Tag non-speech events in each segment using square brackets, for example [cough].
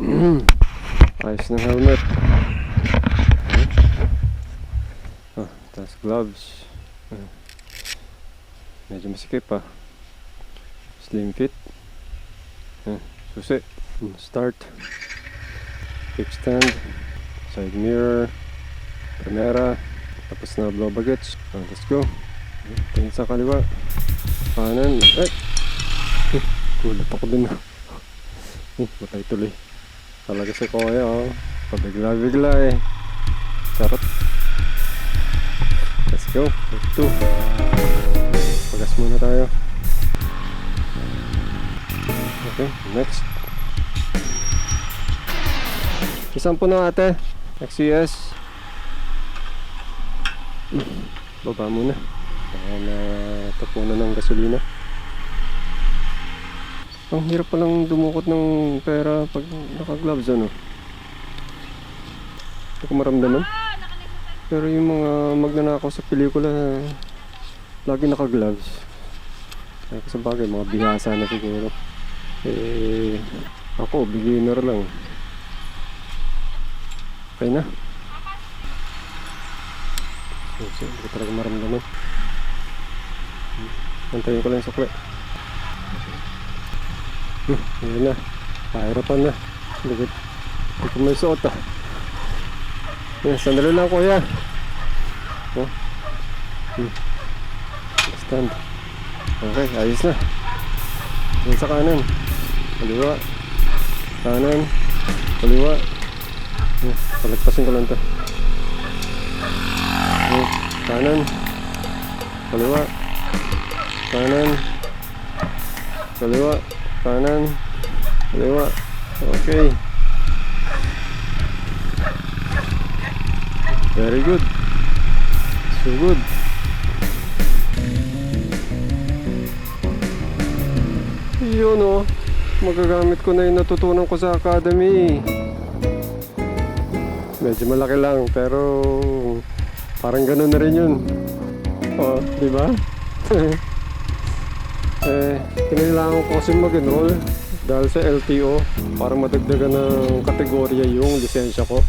Ayos ng helmet. Ah, tapos gloves. Medyo masikip pa. Slim fit. Susi. Hmm, Start. Kickstand. Side mirror. Primera. Tapos na blow baggage. Ah, let's go. Tingin sa kaliwa. Kanan. Ay! [laughs] Gulat ako din. Eh, [laughs] matay tuloy. Talaga si Kuya oh. Pabigla-bigla eh. Charot. Let's go. Take two. Pagas muna tayo. Okay, next. Isang po na ate. Hmm, Baba muna. Kaya na tapunan ng gasolina. Ang hirap palang dumukot ng pera pag naka-gloves ano. Hindi ko maramdaman. Pero yung mga magnanakaw sa pelikula, lagi naka-gloves. Kaya sa bagay, mga bihasa na siguro. Eh, ako, beginner lang. Okay na. Kasi hindi ko talaga maramdaman. Antayin ko lang yung sukle. Hmm, yun na. Pahirapan na. Ko, hindi ko may suot ah. Yan, sandali lang kuya. Oh. Hmm. Stand. Okay, ayos na. Yan sa kanan. Kaliwa. Kanan. Kaliwa. Hmm, palagpasin ko lang to. Hmm, kanan. Kaliwa. Kanan. Kaliwa. Kanan. Kaliwa. Okay. Very good. So good. Yun oh. Magagamit ko na yung natutunan ko sa academy. Medyo malaki lang pero parang ganun na rin yun. Oh, di ba? [laughs] eh, kinailangan ko kasi mag-enroll dahil sa LTO para madagdagan ng kategorya yung lisensya ko.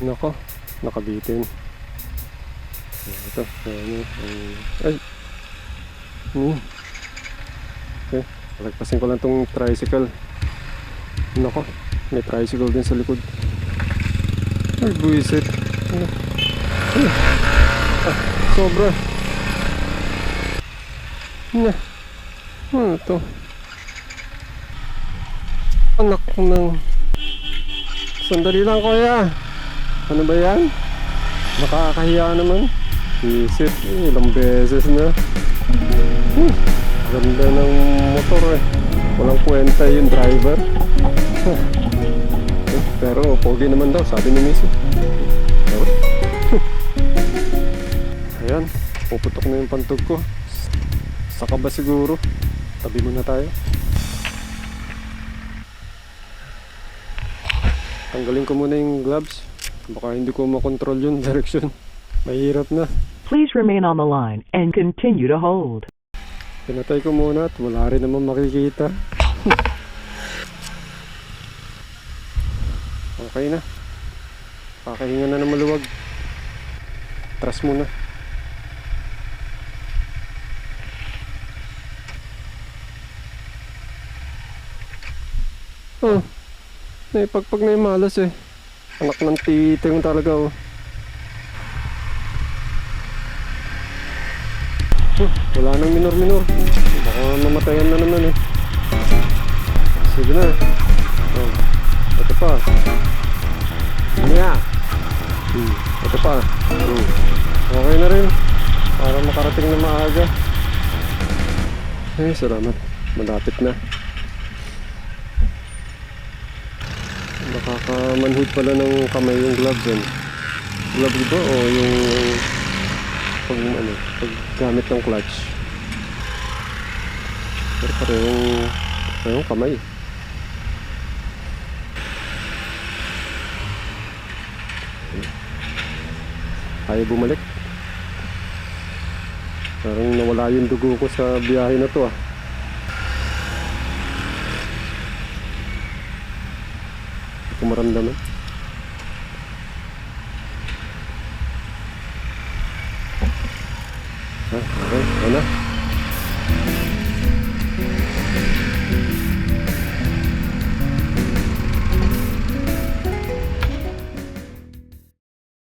Nako, nakabitin. Ito, ano, eh, ay. Hmm. Okay, palagpasin ko lang tong tricycle. Nako, may tricycle din sa likod. Ay, buwisit. Ano? Ah, sobra. Na. Ano to? Anak ng... Sandali lang kuya. Ano ba yan? Nakakahiya naman. Isip, ilang beses na. Hmm, ganda ng motor eh. Walang kwenta yung driver. Eh, Pero pogi naman daw, sabi ni Missy. Pero, Ayan, puputok na yung pantog ko. Saka ba siguro? Tabi muna tayo. Tanggalin ko muna yung gloves. Baka hindi ko makontrol yung [laughs] direction. Mahirap na. Please remain on the line and continue to hold. Pinatay ko muna at wala rin naman makikita. [laughs] okay na. Kakahinga na ng maluwag. Tras muna. Oh, naipagpag na yung malas eh. Anak ng titing talaga oh. Huh, wala nang minor-minor. Baka mamatayan na naman eh. Sige na. Oh, ito pa. Yeah. Hmm, ito pa. Hmm. Okay na rin. Para makarating na maaga. Eh, salamat. Malapit na. Nakakamanhid pala ng kamay yung gloves yan. Gloves ba o yung pag ano, paggamit ng clutch. Pero parehong, parehong kamay. Ayaw bumalik. Parang nawala yung dugo ko sa biyahe na to ah. Ko maramdaman. Ha? Okay, ano?